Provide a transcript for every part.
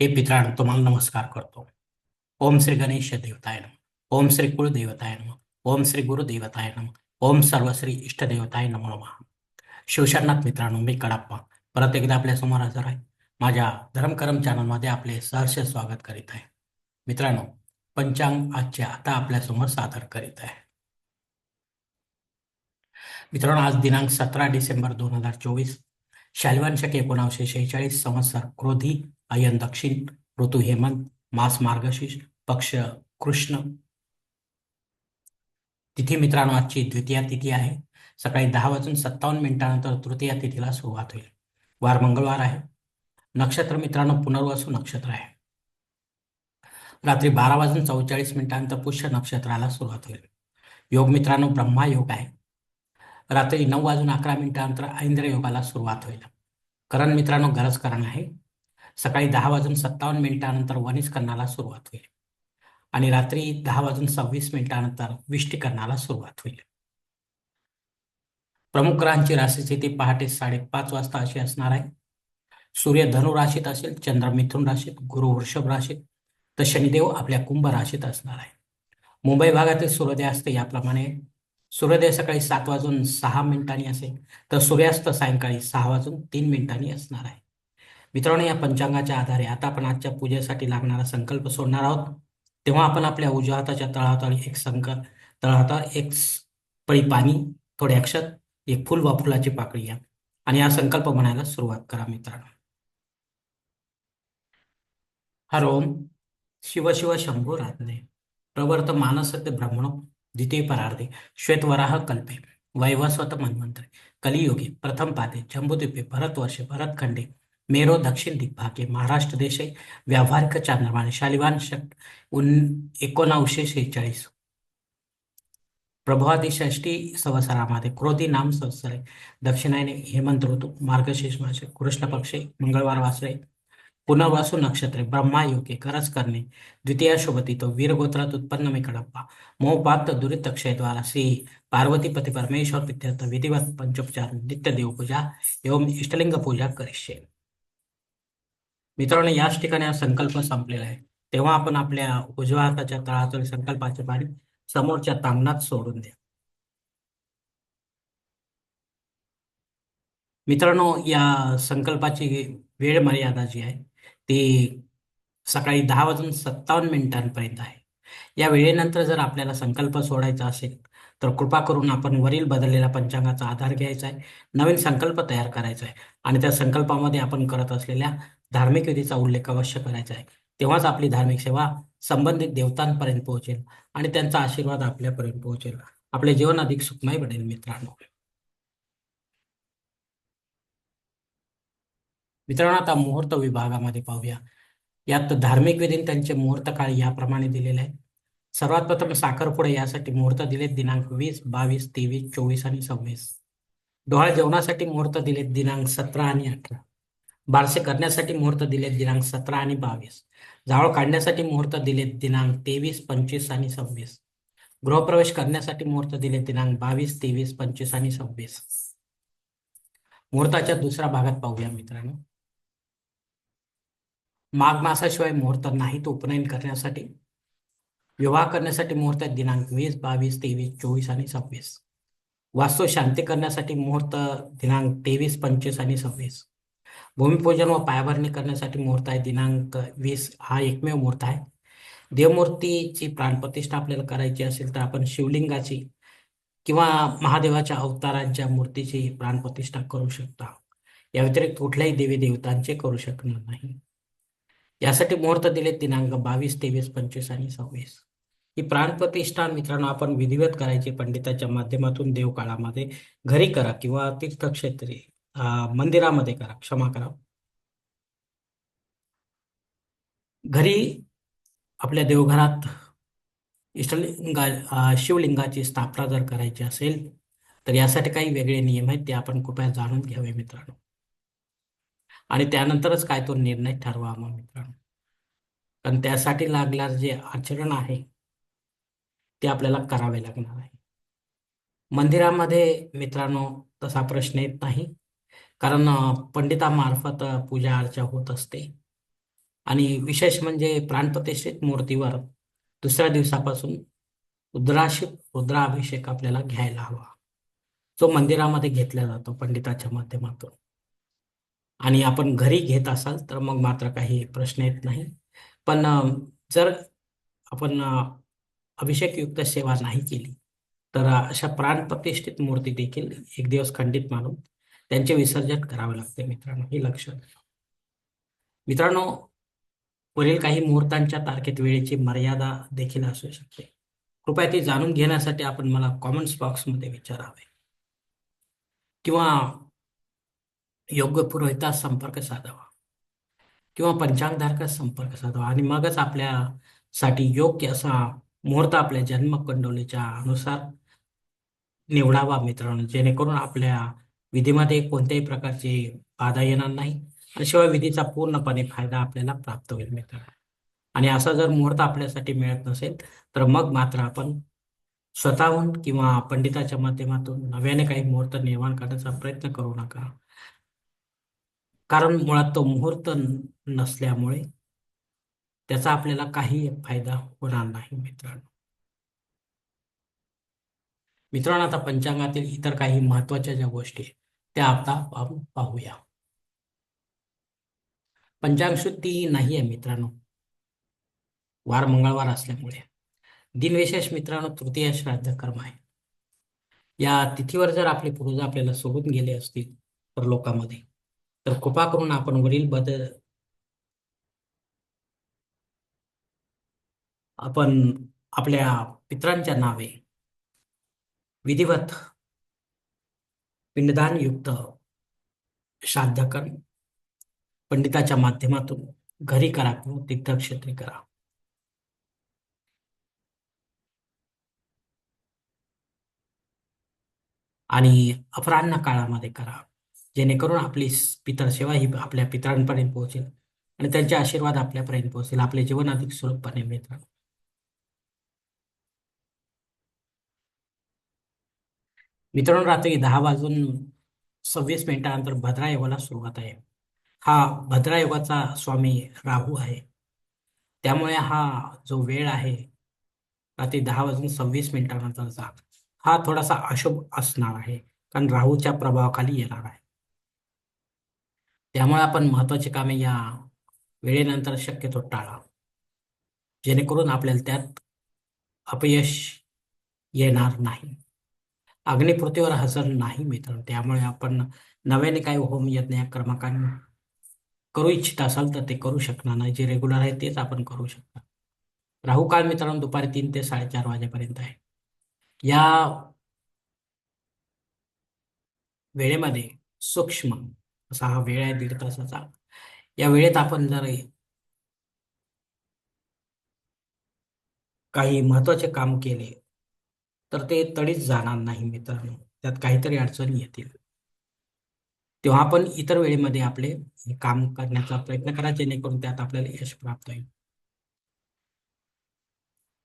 हे पितरांनो तुम्हाला नमस्कार करतो. ओम श्री गणेश देवताय नम. ओम श्री कुलदेवताय नम. ओम श्री गुरुदेवताय नम. ओम सर्वश्री इष्टदेवताय नमो नमः. शिवशरणात मित्रांनो मी कडाप्पा. परत एकदा आपल्यासमोर हजर आहे. माझ्या धर्मकरम चॅनलमध्ये आपले सहर्ष स्वागत करीत आहे. मित्रांनो पंचांग आजचे आता आपल्यासमोर सादर करीत आहे. मित्रांनो आज दिनांक सतरा डिसेंबर दोन हजार चोवीस शालवान शक एकोणावीसशे शेहेचाळीस संवत्सर क्रोधी अयन दक्षिण ऋतू हेमंत मास मार्गशीर्ष पक्ष कृष्ण. तिथी मित्रांनो आजची द्वितीय तिथी आहे. सकाळी दहा वाजून सत्तावन्न मिनिटानंतर तृतीया तिथीला सुरुवात होईल. वार मंगळवार आहे. नक्षत्र मित्रांनो पुनर्वसू नक्षत्र आहे. रात्री बारा वाजून चौवेचाळीस मिनिटानंतर पुष्य नक्षत्राला सुरुवात होईल. योग मित्रांनो ब्रह्मा योग आहे. रात्री नऊ वाजून अकरा मिनिटानंतर ऐंद्र योगाला सुरुवात होईल. करण मित्रांनो गरज करण आहे. सकाळी दहा वाजून सत्तावन्न मिनिटानंतर वनिष्करणाला सुरुवात होईल. आणि रात्री दहा वाजून सव्वीस मिनिटानंतर विष्टीकरणाला सुरुवात होईल. प्रमुख ग्रहांची राशी स्थिती पहाटे साडेपाच वाजता अशी असणार आहे. सूर्य धनु राशीत असेल चंद्र मिथुन राशीत गुरु वृषभ राशीत तर शनिदेव आपल्या कुंभ राशीत असणार आहे. मुंबई भागातील सूर्योदय असते याप्रमाणे सूर्योदय सकाळी सात वाजून सहा मिनिटांनी असेल तर सूर्यास्त सायंकाळी सहा वाजून तीन मिनिटांनी असणार आहे. मित्रांनो या पंचांगाच्या आधारे आता आपण आजच्या पूजेसाठी लागणारा संकल्प सोडणार आहोत. तेव्हा आपण आपल्या उजव्या हाताच्या तळहातावर एक संक तळातळ एक पळी पाणी थोडे अक्षत एक फुल वा फुलाची पाकळी या आणि हा संकल्प म्हणायला सुरुवात करा मित्रांनो. हर ओम शिव शिव शंभो राधने प्रवर्त मानसत्य ब्रह्मणो द्वितीय परार्धे. श्वेतवराह कल्पे. वैवस्वत मन्वंतरे कलियुगे प्रथम पादे. जम्बूद्वीपे. भरतवर्षे. भरतखंडे. मेरो दक्षिण दिग्भागे महाराष्ट्र देशे व्यावहारिक चांद्रमाने शालिवान शक उन एकोणावशे शेहेचाळीस प्रभावादी षष्टी संवसारामध्ये क्रोधी नाम संवत्सरे दक्षिणायने हेमंत ऋतू मार्गशीर्ष मासे कृष्ण पक्षे मंगळवार वासरे पुनर्वासू नक्षत्रे ब्रह्मा योगे करणे द्वितीय शोभती तो वीरगोत्रात उत्पन्न मी कडप्पा मोहपात दुरित क्षयद्वारा श्री पार्वतीपती परमेश्वर पित्यर्थ विधिवत पंचोपचार नित्य देवपूजा एवं इष्टलिंग पूजा करिष्ये। मित्रांनो याच ठिकाणी हा संकल्प संपलेला आहे. तेव्हा आपण आपल्या उजव्या हाताच्या तळातून संकल्पाचे पाणी समोरच्या तांगणात सोडून द्या. मित्रांनो या संकल्पाची वेळ मर्यादा जी आहे ती सकाळी दहा वाजून सत्तावन्न मिनिटांपर्यंत आहे. या वेळेनंतर जर आपल्याला संकल्प सोडायचा असेल तर कृपा करून आपण वरील बदललेल्या पंचांगाचा आधार घ्यायचा आहे नवीन संकल्प तयार करायचा आहे आणि त्या संकल्पामध्ये आपण करत असलेल्या धार्मिक विधीचा उल्लेख अवश्य करायचा आहे. तेव्हाच आपली धार्मिक सेवा संबंधित देवतांपर्यंत पोहोचेल आणि त्यांचा आशीर्वाद आपल्यापर्यंत पोहोचेल. आपले जीवन अधिक सुखमय बनेल मित्रांनो. मित्रांनो आता मुहूर्त विभागामध्ये पाहूया. यात धार्मिक विधी त्यांचे मुहूर्त काळ याप्रमाणे दिलेले आहे सर्वात प्रथम साखरपुडे यासाठी मुहूर्त दिलेत दिनांक वीस बावीस तेवीस चोवीस आणि सव्वीस. डोहाळ जेवणासाठी मुहूर्त दिलेत दिनांक सतरा आणि अठरा. बारसे करण्यासाठी मुहूर्त दिलेत दिनांक सतरा आणि बावीस. जावळ काढण्यासाठी मुहूर्त दिलेत दिनांक तेवीस पंचवीस आणि सव्वीस. गृहप्रवेश करण्यासाठी मुहूर्त दिले दिनांक बावीस तेवीस पंचवीस आणि सव्वीस. मुहूर्ताच्या दुसऱ्या भागात पाहूया मित्रांनो. माघ मासाशिवाय मुहूर्त नाहीत उपनयन करण्यासाठी. विवाह करण्यासाठी मुहूर्त दिनांक वीस बावीस तेवीस चोवीस आणि सव्वीस. वास्तू शांती करण्यासाठी मुहूर्त दिनांक तेवीस पंचवीस आणि सव्वीस. भूमिपूजन व पायाभरणी करण्यासाठी मुहूर्त आहे. दिनांक वीस हा एकमेव मुहूर्त आहे. देवमूर्तीची प्राणप्रतिष्ठा आपल्याला करायची असेल तर आपण शिवलिंगाची किंवा महादेवाच्या अवतारांच्या मूर्तीची प्राणप्रतिष्ठा करू शकता. या व्यतिरिक्त कुठल्याही देवी देवतांचे करू शकणार नाही. यासाठी मुहूर्त दिले दिनांक बावीस तेवीस पंचवीस आणि सव्वीस. ही प्राणप्रतिष्ठान मित्रांनो आपण विधिवत करायची पंडिताच्या माध्यमातून देवकाळामध्ये घरी करा किंवा तीर्थक्षेत्री मंदिरामध्ये करा क्षमा करा. घरी आपल्या देवघरात इष्टलिंगा शिवलिंगाची स्थापना जर करायची असेल तर यासाठी काही वेगळे नियम आहेत ते आपण कृपया जाणून घ्यावे मित्रांनो. आणि त्यानंतरच काय तो निर्णय ठरवावा मित्रांनो. कारण त्यासाठी लागणार जे आचरण आहे ते आपल्याला करावे लागणार आहे. मंदिरामध्ये मित्रांनो तसा प्रश्न येत नाही. कारण पंडितामार्फत पूजा अर्चा होत असते. आणि विशेष म्हणजे प्राणप्रतिष्ठित मूर्तीवर दुसऱ्या दिवसापासून रुद्राशी रुद्राभिषेक आपल्याला घ्यायला हवा. जो मंदिरामध्ये घेतला जातो पंडिताच्या माध्यमातून. आणि आपण घरी घेत असाल तर मग मात्र काही प्रश्न येत नाही. पण जर आपण अभिषेकयुक्त सेवा नाही केली तर अशा प्राणप्रतिष्ठित मूर्ती देखील एक दिवस खंडित मानून त्यांचे विसर्जन करावे लागते मित्रांनो. हे लक्षात मित्रांनो पुढील काही मुहूर्तांच्या तारखेत वेळेची मर्यादा देखील असू शकते. कृपया ती जाणून घेण्यासाठी आपण मला कॉमेंट्स बॉक्समध्ये विचारावे. किंवा योग्य पुरोहितास संपर्क साधावा. किंवा पंचांगधारकास संपर्क साधावा. आणि मगच आपल्यासाठी योग्य असा मुहूर्त आपल्या जन्मकुंडलीच्या अनुसार निवडावा मित्रांनो. जेणेकरून आपल्या विधीमध्ये कोणत्याही प्रकारची बाधा येणार नाही. आणि शिवाय विधीचा पूर्णपणे फायदा आपल्याला प्राप्त होईल मित्रांनो. आणि असा जर मुहूर्त आपल्यासाठी मिळत नसेल तर मग मात्र आपण स्वतःहून किंवा पंडिताच्या माध्यमातून नव्याने काही मुहूर्त निर्माण करण्याचा प्रयत्न करू नका. कारण मुळात तो मुहूर्त नसल्यामुळे त्याचा आपल्याला काही फायदा होणार नाही मित्रांनो. मित्रांनो आता पंचांगातील इतर काही महत्त्वाच्या ज्या गोष्टी आहेत, त्या आता आपण पाहूया. पंचांग शुद्धी नाही आहे मित्रांनो. वार मंगळवार असल्यामुळे. दिनविशेष मित्रांनो तृतीय श्राद्ध कर्म आहे. या तिथीवर जर आपले पूर्वज आपल्याला सोडून गेले असतील तर लोकांमध्ये तर कृपा करून आपण वरील बदल आपण आपल्या पित्रांच्या नावे विधिवत पिंडदान युक्त श्राद्धकर्म पंडिताच्या माध्यमातून घरी करा किंवा तीर्थक्षेत्री करा. आणि अपराह्न काळामध्ये करा. जेणेकरून आपली पितर पितरसेवा ही आपल्या पितरांपर्यंत पोहोचेल आणि त्यांचे आशीर्वाद आपल्यापर्यंत पोहोचेल. आपले जीवन अधिक सुलभपणे मिळतात मित्रांनो रात्री दहा वाजून सव्वीस मिनिटानंतर भद्रा योगाला सुरुवात आहे. हा भद्रा योगाचा स्वामी राहू आहे. त्यामुळे हा जो वेळ आहे रात्री दहा वाजून सव्वीस मिनिटानंतरचा हा थोडासा अशुभ असणार आहे. कारण राहूच्या प्रभावाखाली येणार आहे. त्यामुळे आपण महत्वाची कामे या वेळेनंतर शक्यतो टाळा. जेणेकरून आपल्याला त्यात अपयश येणार नाही. अग्निपृथ्वीवर हजर नाही मित्र त्यामुळे आपण नव्याने काही होम यज्ञ या क्रमांकांना करू इच्छित असाल तर ते करू शकणार नाही. जे रेग्युलर आहे तेच आपण करू शकता. राहू काळ मित्रांनो दुपारी तीन ते साडेचार वाजेपर्यंत आहे. या वेळेमध्ये सूक्ष्म असा हा वेळ आहे दीड तासाचा. या वेळेत आपण जर काही महत्त्वाचे काम केले तर ते तडीच जाणार नाही मित्रांनो. त्यात काहीतरी अडचणी येतील. तेव्हा आपण इतर वेळेमध्ये आपले काम करण्याचा प्रयत्न करा जेणेकरून त्यात आपल्याला यश प्राप्त होईल.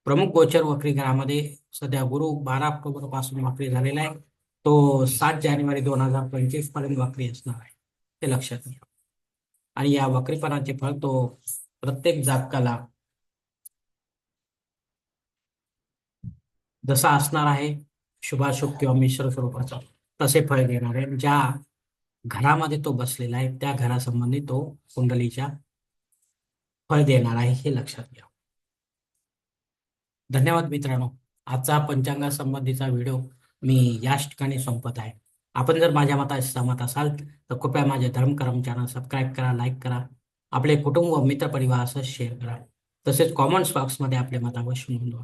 प्रमुख गोचर वक्री घरामध्ये सध्या गुरु बारा ऑक्टोबरपासून वक्री झालेला आहे. तो सात जानेवारी दोन हजार पंचवीसपर्यंत वक्री असणार आहे. ते लक्षात घ्या. आणि या वक्रीपणाचे फळ तो प्रत्येक जातकाला जसा असणार आहे शुभाशुभ किंवा मिश्र स्वरूपाचा तसे फळ देणार आहे. ज्या घरामध्ये तो बसलेला आहे त्या घरासंबंधी तो कुंडलीच्या फळ देणार आहे हे लक्षात घ्या. धन्यवाद मित्रांनो. आजचा पंचांगासंबंधीचा व्हिडिओ मी याच ठिकाणी संपत आहे. आपण जर माझ्या मता सहमत असाल तर कृपया माझे धर्म चॅनल सबस्क्राईब करा लाईक करा. आपले कुटुंब व मित्रपरिवार असं शेअर करा. तसेच कॉमेंट्स बॉक्समध्ये आपले मत अवश्य नोंदवा.